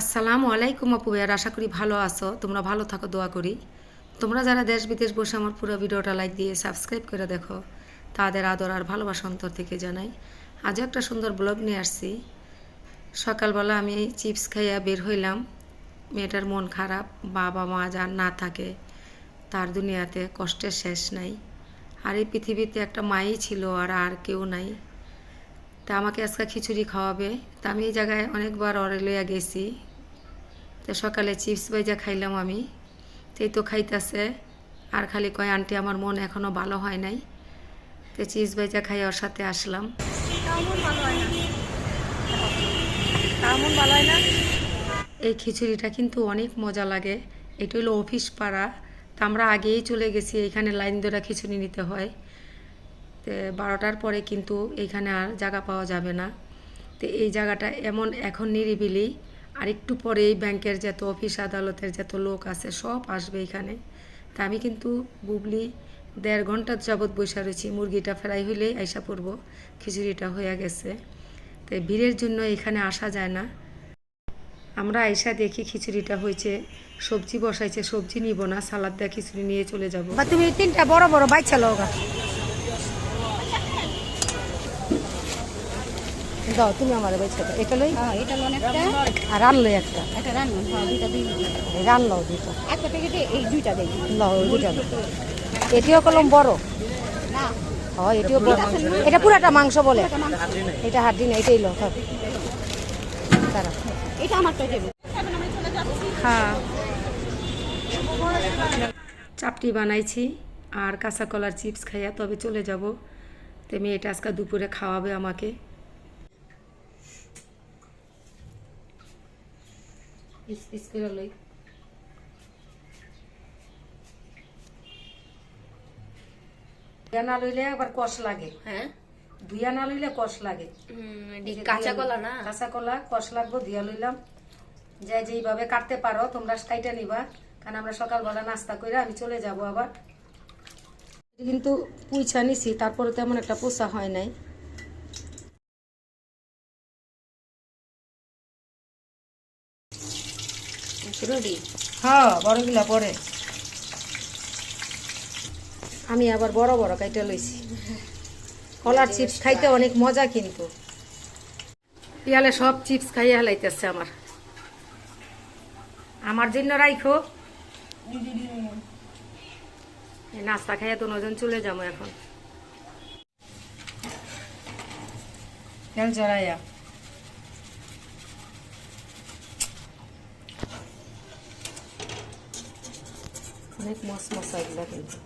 আসসালামু আলাইকুম আপু ভাইয়ার, আশা করি ভালো আছো। তোমরা ভালো থাকো, দোয়া করি। তোমরা যারা দেশ বিদেশ বসে আমার পুরো ভিডিওটা লাইক দিয়ে সাবস্ক্রাইব করে দেখো, তাদের আদর আর ভালোবাসা অন্তর থেকে জানাই। আজও একটা সুন্দর ব্লগ নিয়ে আসছি। সকালবেলা আমি চিপস খাইয়া বের হইলাম। মেয়েটার মন খারাপ, বাবা মা যার না থাকে, তার দুনিয়াতে কষ্টের শেষ নাই। আর এই পৃথিবীতে একটা মাই ছিল আর আর কেউ নাই। তা আমাকে আজকে খিচুড়ি খাওয়াবে। তা আমি এই জায়গায় অনেকবার অরে লইয়া গেছি। তো সকালে চিপস বাইজা খাইলাম আমি। তো এই তো খাইতেছে। আর খালি কয় আন্টি আমার মন এখনও ভালো হয় নাই। তো চিপস বাইজা খাই ওর সাথে আসলাম। এই খিচুড়িটা কিন্তু অনেক মজা লাগে। এটা হলো অফিস পাড়া। তা আমরা আগেই চলে গেছি এখানে লাইন ধরে খিচুড়ি নিতে হয়। বারোটার পরে কিন্তু এইখানে আর জায়গা পাওয়া যাবে না। তো এই জায়গাটা এমন এখন নিরিবিলি, আর একটু পরেই ব্যাংকের যত অফিস আদালতের যত লোক আছে সব আসবে এখানে। তা আমি কিন্তু বুবলি দেড় ঘণ্টা যাবৎ বসে রয়েছি, মুরগিটা ফ্রাই হইলেই আইসা পড়ব, খিচুড়িটা হয়ে গেছে। তো ভিড়ের জন্য এখানে আসা যায় না। আমরা আইসা দেখি খিচুড়িটা হয়েছে সবজি বসাইছে, সবজি নিব না, সালাদ দিয়ে খিচুড়ি নিয়ে চলে যাব। তুমি তিনটা বড় বড় বাচ্চা লোক দাও তুমি আমার বাচ্চা দাও। এটা লই? হ্যাঁ এটা লোন একটা। আর রান লই একটা। একটা রান্না হ্যাঁ দুইটা দুই রান লও দুটো একটা প্যাকেটে এই দুইটা দেই লও লও। এটিও কলম বড়। না। হয় এটিও বড়। এটা পুরাটা মাংস বলে। এটা হাড্ডি না এটাই লো থাক তারা এটা আমারটা দেবো। হ্যাঁ। চাপটি বানাইছি আর কাঁচা কলার চিপস খাইয়া তবে চলে যাব। তো মেয়েটা আজকে দুপুরে খাওয়াবে আমাকে। পিস পিস করে লই। ধুইয়া না লইলে আবার কষ লাগে হ্যাঁ? ধুইয়া না লইলে কষ লাগে। কাঁচা কলা না? কাঁচা কলা কষ লাগবো ধুয়া লইলাম। যে যেইভাবে কাটতে পারো তোমরা কাইটা নিবা। কারণ আমরা সকালবেলা নাস্তা করে আমি চলে যাব আবার। কিন্তু পুইছা নিছি তারপরে তেমন একটা পোষা হয় নাই। হ্যাঁ বড়গুলা পরে। আমি আবার বড় বড় কাইটা লইছি। কলার চিপস খাইতে অনেক মজা কিন্তু। পিয়ালে সব চিপস খাইয়ে হেলাইতেছে আমার। আমার জন্য রাইখো। নাস্তা খাইয়ে তো নজন চলে যাব এখন। জড়াইয়া অনেক মস মশা এগুলা কিন্তু।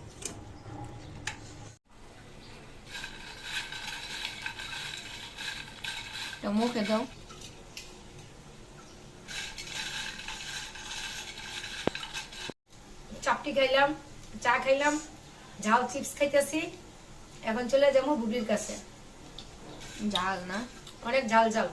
মুখে দাও। চাপটি খাইলাম চা খাইলাম ঝাল চিপস খাইতেছি এখন চলে যাব বুবলির কাছে। জাল না? অনেক ঝাল ঝাল।